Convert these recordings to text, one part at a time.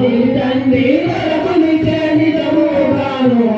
నీ తండ్రి వరమునిచే నిజముగాను రామా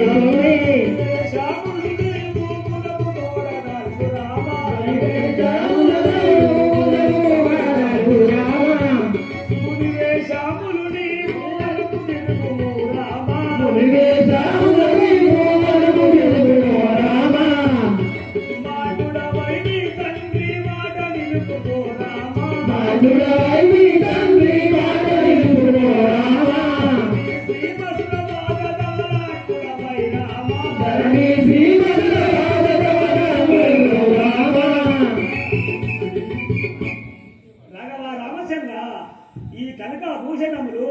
ఈ కనక భూషణములు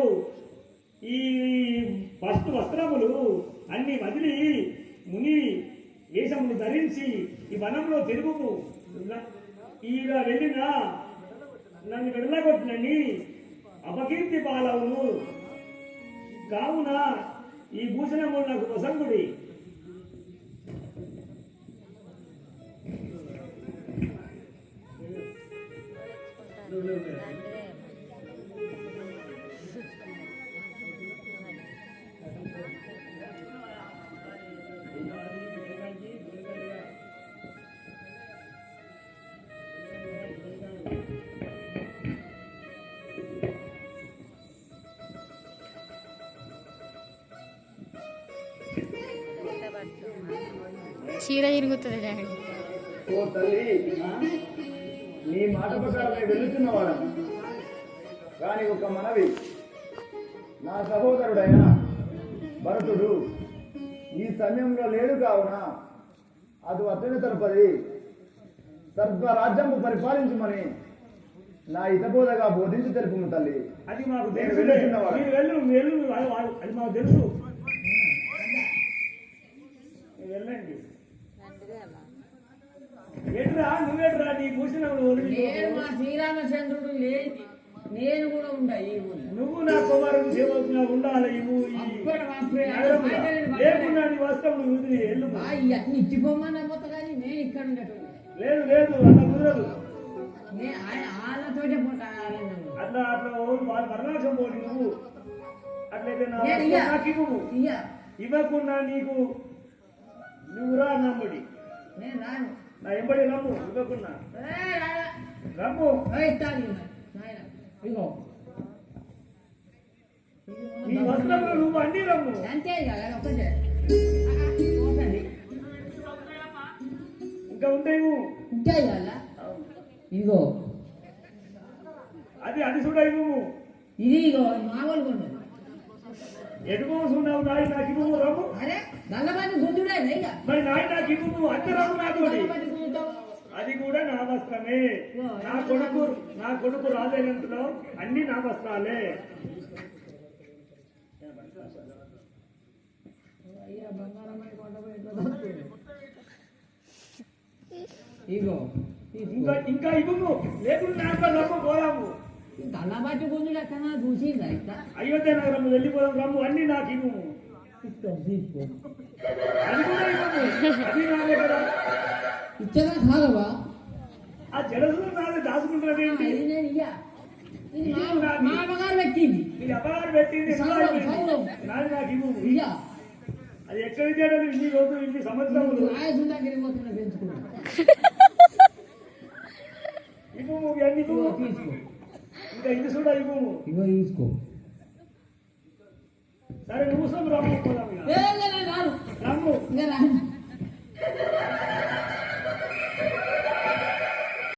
ఈ వస్తు వస్త్రములు అన్ని వదిలి ముని వేషమును ధరించి ఈ వనంలో తిరుగుము. ఈడ వెళ్ళిన నన్ను విడలగొట్టినని అపకీర్తి పాలవును. కావున ఈ భూషణములు నాకు వసంగుడి చీర ఇరుగుతుంది డాడీ. ఓ తల్లి నీ మాట ప్రకారమే వెళుతున్నవాడు. కానీ ఒక మనవి. నా సహోదరుడైన భరతుడు ఈ సమయంలో లేడు కావున అది అతని తరపది. సర్వరాజ్యము పరిపాలించమని నా హితబోధగా బోధించి తెలుపుము తల్లి. అది మాకు తెలుసు అది మాకు తెలుసు మీరు వెళ్ళండి ఎట్రా నువ్వేట్రా నీ భూషణములు నేను మా శ్రీరామచంద్రుడు లేని నేను కూడా ఉండా ఈ ఊళ్ళో నువ్వు నా కుమారుని సేవకుగా ఉండాలి ఇవ్వు లేకున్నా నీ వస్త్రములు వదిలి ఎల్లు. ఇవన్నీ ఇచ్చిపోమని పోతా కానీ నేను ఇక్కడ ఉండేటోడు లేదు లేదు అట్లా కుదరదు. నేను ఆయన వాళ్ళతోటే పోతా. అట్లా అట్లా ఓ- వాళ్ళ పరనాశం పోటీ నువ్వు అట్లయితే. నాకు ఇవ్వకుండా నీకు నువ్వు రా నమ్ముడి నేను రాను. నా ఎంబడి రమ్ము రారా. రమ్ము. ఇగో. నీ వస్త్రములు నువ్వు అన్ని రమ్ము. అంతే ఇక ఉంటాయి ఉంటాయి కదా ఇగో. అది అది చూడ ఇవ్వు ఇది ఇగో మామూలు కొండ ఎటుకో చూడావు నాయి నాకు ఇవ్వు రమ్ము. అరే నల్లబంది గుంజుడే ఇక మరి నాయి నాకు ఇవ్వు అంత రమ్ము నాతోటి అది కూడా నా వస్త్రమే నా కొడుకు నా కొడుకు రాజైనంతలో అన్ని నా వస్త్రాలే. ఇగో ఇంకా ఇంకా ఇవ్వు లేకుండా నాకు రమ్ము పోదాము. నల్లబట్టి గుంజుడు ఎక్కడ చూసిందా అయోధ్య నగరం వెళ్ళిపోదాం రమ్ము అన్ని నాకు ఇవ్వు. ఇస్తాం తీసుకో అది కూడా ఇవ్వు అది నా దగ్గర ఇచ్చదా కాదవా ఆ జడసులు నాది ఇయ్య. ఇది మా. మా అమ్మగారు పెట్టింది. నీ అమ్మగారు పెట్టింది. నాది. నాకు ఇవ్వు. ఇయ్య. అది ఎక్కడ చేయడం ఇన్ని రోజులు ఇన్ని సంవత్సరములు ఆయుధం దగ్గరికి పోతున్నా పెంచుకున్నా ఇవ్వు ఇవన్నీ ఇవ్వు తీసుకో. ఇంకా ఇది కూడా ఇవ్వు. ఇగో తీసుకో. సరే నువ్వు రాను. రమ్ము ఇంకా రాను.